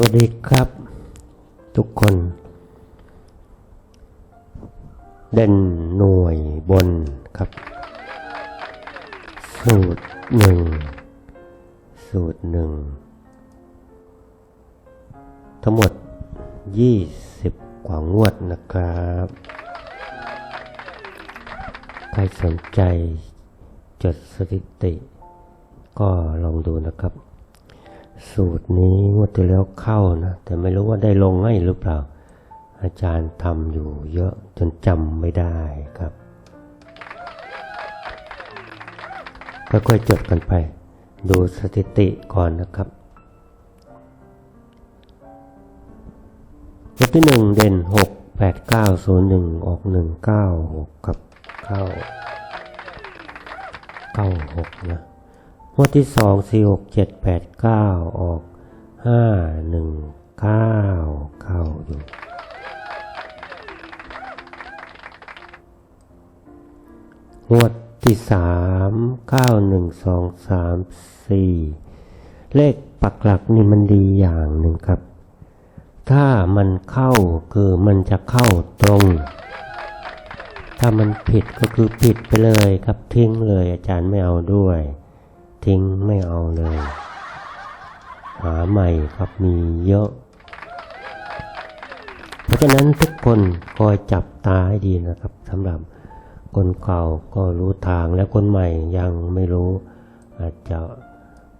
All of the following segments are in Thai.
วัสดีครับ ทุกคน เด่นหน่วยบนครับ สูตรหนึ่งสูตรหนึ่งทั้งหมด20กว่างวดนะครับ ใครสนใจจดสถิติ ก็ลองดูนะครับ สูตรนี้งวดที่แล้วเข้านะ แต่ไม่รู้ว่าได้ลงให้หรือเปล่า อาจารย์ทำอยู่เยอะจนจำไม่ได้ครับค่อยๆจดกันไป ดูสถิติก่อนนะครับงวดที่หนึ่งเด่นหกแปดเก้าศูนย์หนึ่งออกหนึ่งเก้าหกกับเข้าเก้าหกนะ งวดที่สองสี่หกเจ็ดแปดเก้าออกห้าหนึ่งเก้าเข้าอยู่งวดที่สามเก้าหนึ่งสองสามสี่เลขปักหลักนี่มันดีอย่างหนึ่งครับ ถ้ามันเข้าคือมันจะเข้าตรง ถ้ามันผิดก็คือผิดไปเลยครับทิ้งเลยอาจารย์ไม่เอาด้วย ทิ้งไม่เอาเลย หาใหม่ครับมีเยอะ เพราะฉะนั้นทุกคนคอยจับตาให้ดีนะครับสำหรับคนเก่าก็รู้ทางและคนใหม่ยังไม่รู้ อาจจะ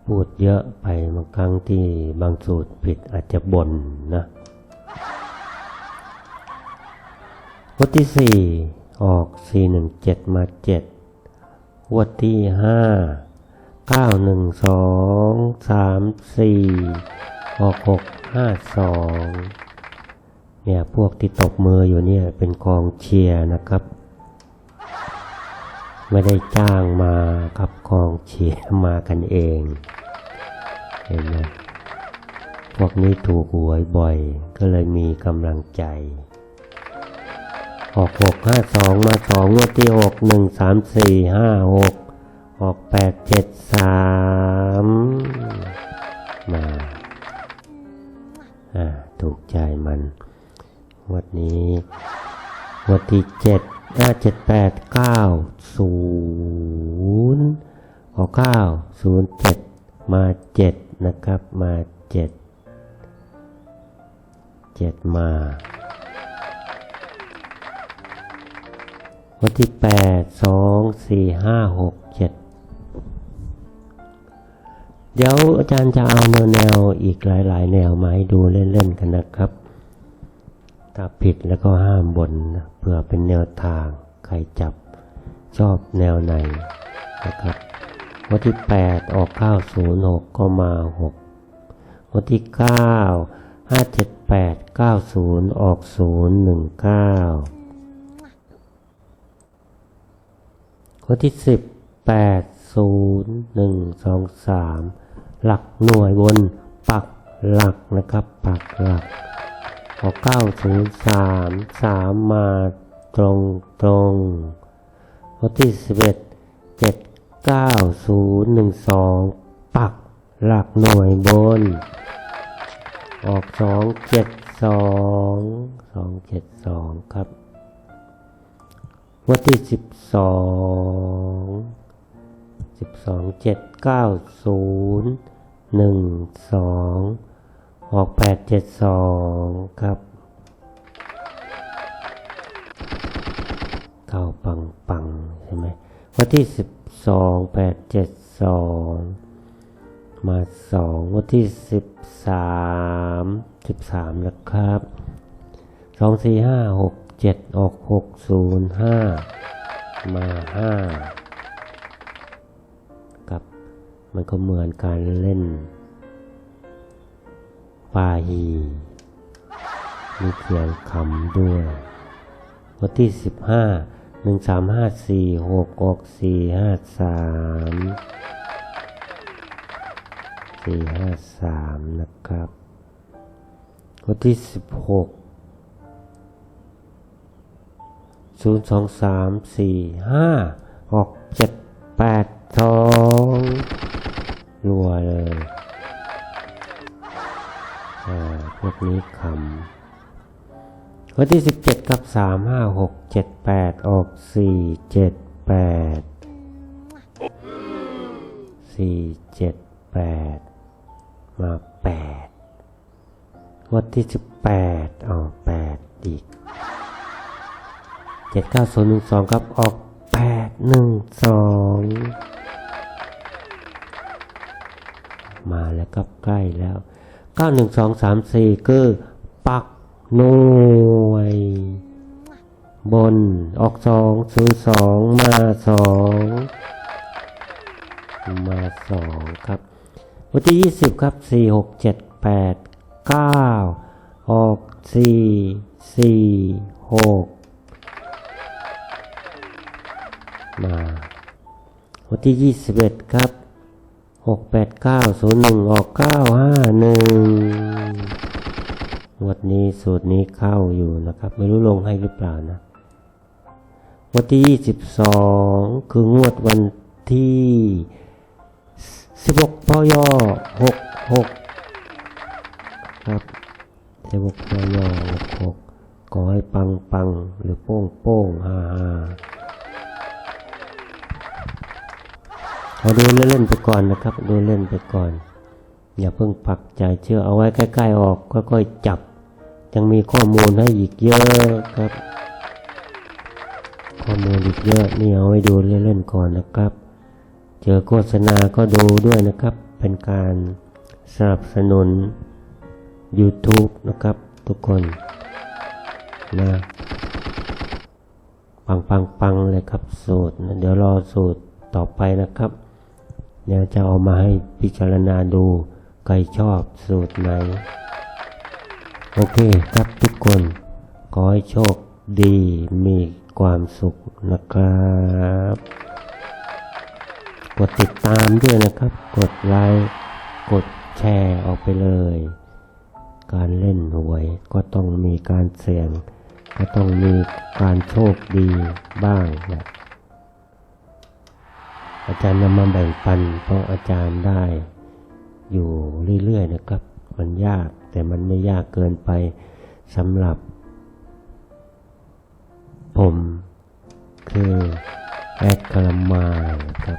พูดเยอะไปบางครั้งที่บางสูตรผิดอาจจะบ่นนะวัดที่สี่ออกสี่หนึ่งเจ็ดมาเจ็ดวัดที่ห้า เก้าหนึ่งสองสามสี่ออกหกห้าสองเนี่ยพวกที่ตบมืออยู่เนี่ยเป็นกองเชียร์นะครับ ไม่ได้จ้างมาครับกองเชียร์มากันเอง เห็นไหมพวกนี้ถูกหวยบ่อย ก็เลยมีกำลังใจออกหกห้าสองมาสองงวดที่หกหนึ่งสามสี่ห้าหก ออกแปดเจ็ดสามมาอ่าถูกใจมันวันนี้วันที่เจ็ดห้าเจ็ดแปดเก้าศูนย์ออกเก้าศูนย์เจ็ดมาเจ็ดนะครับมาเจ็ดเจ็ดมาวันที่แปดสองสี่ห้าหกเจ็ด เดี๋ยวอาจารย์จะเอาแนวอีกหลาย ๆ แนวมาให้ดูเล่น ๆ กันนะครับ ถ้าผิดแล้วก็ห้ามบนนเพื่อเป็นแนวทาง ใครจับชอบแนวไหนนะครับวันที่ 8 ออก 906 ก็มา 6 วันที่ 9 578 90 ออก 019 วันที่ 10 8 0 1 2 3หลักหน่วยบนปักหลักนะครับ ปักหลักออก9 0 3 3มาตรงตรงวันที่11 7 9 0 1 2ปักหลักหน่วยบน ออก2 7 2 2 7 2ครับ วันที่สิบสอง สองเจ็ดเก้าศูนย์หนึ่งสองออกแปดเจ็ดสองครับ เข้าปังปังใช่ไหมวันที่สิบสองแปดเจ็ดสองมาสองวันที่สิบสามสิบสามนะครับสองสี่ห้าหกเจ็ดออกหกศูนย์ห้ามาห้า มันก็เหมือนการเล่นปาฮีมีเขียนคำด้วยวันที่สิบห้าหนึ่งสามห้าสี่หกออกสี่ห้าสามสี่ห้าสามนะครับวันที่สิบหกศูนย์สองสามสี่ห้าออกเจ็ดแปดสอง นี้คำวันที่สิบเจ็ดครับสามห้าหกเจ็ดแปดออกสี่เจ็ดแปดสี่เจ็ดแปดมาแปดวันที่สิบแปดออกแปดอีกเจ็ดเก้าศูนย์หนึ่งสองครับ ออกแปดหนึ่งสองมาแล้วครับใกล้แล้ว เก้าหนึ่งสองสามสี่คือปักหน่วย บนออกสองศูนย์สองมาสองมาสองครับ วันที่ยี่สิบครับสี่หกเจ็ดแปดเก้าออกสี่สี่หกมา วันที่ยี่สิบเอ็ดครับ หกแปดเก้าศูนย์หนึ่งออกเก้าห้าหนึ่งวันนี้สูตรนี้เข้าอยู่นะครับ ไม่รู้ลงให้หรือเปล่านะวันที่ 22 คืองวดวันที่ 16พย66 ครับ 16พย66ขอให้ปังปังหรือโป้งโป้งฮ่าฮ่า เอาดูเล่นๆไปก่อนนะครับ ดูเล่นไปก่อน อย่าเพิ่งปักใจเชื่อเอาไว้ใกล้ๆออกค่อยๆจับ ยังมีข้อมูลให้อีกเยอะครับ ข้อมูลอีกเยอะนี่เอาไว้ดูเล่นๆก่อนนะครับ เจอโฆษณาก็ดูด้วยนะครับ เป็นการสนับสนุน YouTube นะครับทุกคนนะปังปังปังเลยครับสูตรนะเดี๋ยวรอสูตรต่อไปนะครับ เดี๋ยวจะเอามาให้พิจารณาดูใครชอบสูตรไหน โอเคครับทุกคน ขอให้โชคดีมีความสุขนะครับ กดติดตามด้วยนะครับ กดไลค์กดแชร์ออกไปเลย การเล่นหวยก็ต้องมีการเสี่ยง ก็ต้องมีการโชคดีบ้างนะ อาจารย์นำมาแบ่งปันเพราะอาจารย์ได้อยู่เรื่อยๆนะครับ มันยากแต่มันไม่ยากเกินไปสำหรับ ผมคือแอดกลมาครับ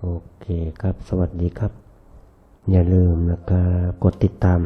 โอเคครับ สวัสดีครับ อย่าลืมนะครับ กดติดตาม